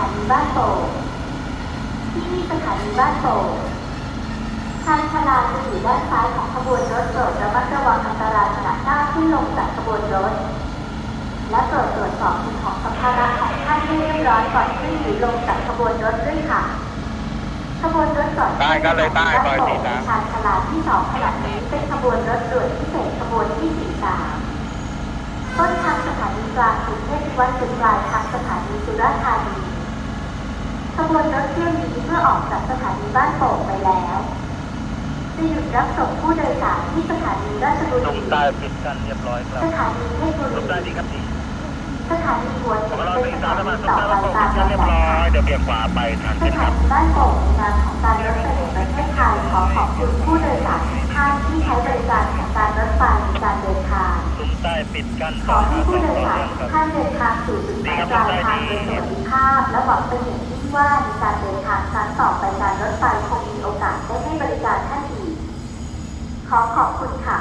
สถานีบ้านโป่งชานชาลาจะอยู่ด้านซ้ายของขบวนรถโปรดระมัดระวังอันตรายขณะก้าวขึ้นลงจากขบวนรถ และโปรดตรวจสอบสิ่งของสัมภาระของท่านให้เรียบร้อยก่อนขึ้นหรือลงจากขบวนรถด้วยค่ะ ขบวนรถก่อนได้ก็เลยได้บ้านปล่อยโป่สีงนชานชลาที่สองขณะนี้เป็นขบวนรถด่วนพิเศษขบวนที่สี่สามต้นทางสถานีกลางกรุงเทพวัดจุดปลายทางสถานีสุราษฎร์ธานี ขบวนรถเที่ยวนี้เมื่อออกจากสถานีบ้านโป่งไปแล้วจะหยุดรับส่งผู้โดยสารที่สถานีราชบุตรรีงใต้ปิดกันเรียบร้อยครับสถานีเพชรบุตรงใต้รีดีครับดีสถานีหัวหินเราเป็นตีสสาถามนีสามตรงต่อใต้ไปเราตกตามเรียบลำดัร้บอย เดี๋ยวเบี่ยงขวาไปทางสเส้นคถารับ นีบ้านโป่งในนามของการรถไฟแห่งประเทศไทยขอขอบคุณผู้โดยสารทุกท่านที่ใช้บริการของการรถไฟในการเดินทางตรงใต้ปิดกันขอให้ผู้โดยสารทุกท่านเดินทางสู่จุดหมายปลายทางโดยสวัสดิภาพและหวังเป็นอย่างยิ่ง ว่าในการเดินทางครั้งต่อไปการรถไฟคงมีโอกาสได้ให้บริการท่านอีก ขอขอบคุณค่ะ